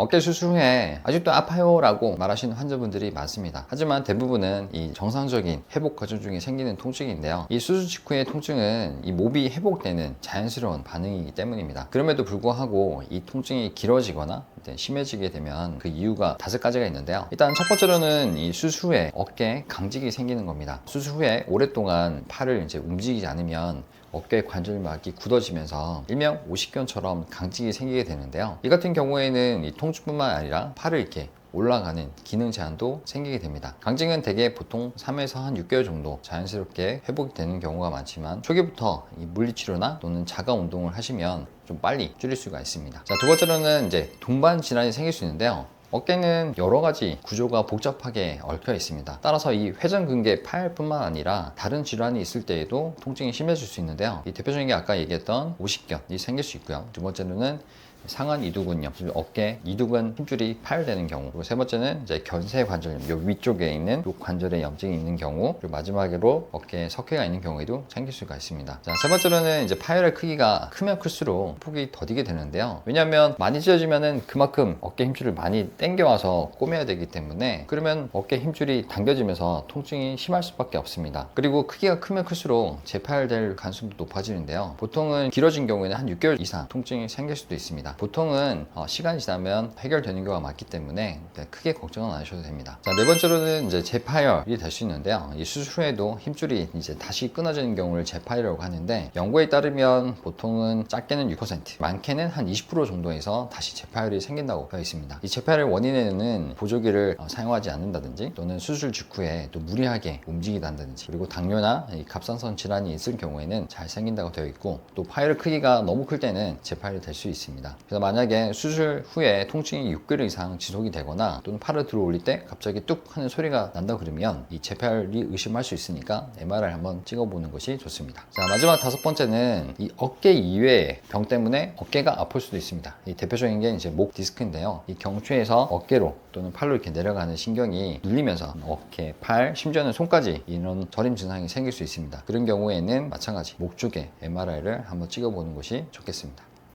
어깨 수술 후에 아직도 아파요 라고 말하시는 환자분들이 많습니다. 하지만 대부분은 이 정상적인 회복 과정 중에 생기는 통증인데요. 이 수술 직후의 통증은 이 목이 회복되는 자연스러운 반응이기 때문입니다. 그럼에도 불구하고 이 통증이 길어지거나 심해지게 되면 그 이유가 다섯 가지가 있는데요. 일단 첫 번째로는 이 수술 후에 어깨에 강직이 생기는 겁니다. 수술 후에 오랫동안 팔을 이제 움직이지 않으면 어깨 관절막이 굳어지면서 일명 오십견처럼 강직이 생기게 되는데요. 이 같은 경우에는 이 통증뿐만 아니라 팔을 이렇게 올라가는 기능 제한도 생기게 됩니다. 강직은 대개 보통 3에서 한 6개월 정도 자연스럽게 회복이 되는 경우가 많지만 초기부터 이 물리치료나 또는 자가 운동을 하시면 좀 빨리 줄일 수가 있습니다. 자, 두 번째로는 이제 동반 질환이 생길 수 있는데요. 어깨는 여러 가지 구조가 복잡하게 얽혀 있습니다. 따라서 이 회전근개 파열뿐만 아니라 다른 질환이 있을 때에도 통증이 심해질 수 있는데요. 이 대표적인 게 아까 얘기했던 오십견이 생길 수 있고요. 두 번째로는 상한 이두근염, 어깨 이두근 힘줄이 파열되는 경우. 그리고 세 번째는 이제 견세 관절염, 요 위쪽에 있는 요 관절에 염증이 있는 경우. 그리고 마지막으로 어깨에 석회가 있는 경우에도 생길 수가 있습니다. 자, 세 번째로는 이제 파열의 크기가 크면 클수록 폭이 더디게 되는데요. 왜냐하면 많이 찢어지면은 그만큼 어깨 힘줄을 많이 당겨와서 꼬매야 되기 때문에 그러면 어깨 힘줄이 당겨지면서 통증이 심할 수밖에 없습니다. 그리고 크기가 크면 클수록 재파열될 가능성도 높아지는데요. 보통은 길어진 경우에는 한 6개월 이상 통증이 생길 수도 있습니다. 보통은 어, 시간이 지나면 해결되는 경우가 많기 때문에 네, 크게 걱정은 안 하셔도 됩니다. 자, 네 번째로는 이제 재파열이 될 수 있는데요. 이 수술 후에도 힘줄이 이제 다시 끊어지는 경우를 재파열이라고 하는데 연구에 따르면 보통은 작게는 6%, 많게는 한 20% 정도에서 다시 재파열이 생긴다고 되어 있습니다. 이 재파열의 원인에는 보조기를 어, 사용하지 않는다든지 또는 수술 직후에 또 무리하게 움직이다든지 그리고 당뇨나 이 갑상선 질환이 있을 경우에는 잘 생긴다고 되어 있고 또 파열 크기가 너무 클 때는 재파열이 될 수 있습니다. 그래서 만약에 수술 후에 통증이 6개월 이상 지속이 되거나 또는 팔을 들어 올릴 때 갑자기 뚝 하는 소리가 난다 그러면 이 재파열이 의심할 수 있으니까 MRI 한번 찍어보는 것이 좋습니다. 자 마지막 다섯 번째는 이 어깨 이외의 병 때문에 어깨가 아플 수도 있습니다. 이 대표적인 게 이제 목 디스크인데요. 이 경추에서 어깨로 또는 팔로 이렇게 내려가는 신경이 눌리면서 어깨, 팔, 심지어는 손까지 이런 저림 증상이 생길 수 있습니다. 그런 경우에는 마찬가지 목 쪽에 MRI를 한번 찍어보는 것이 좋겠습니다.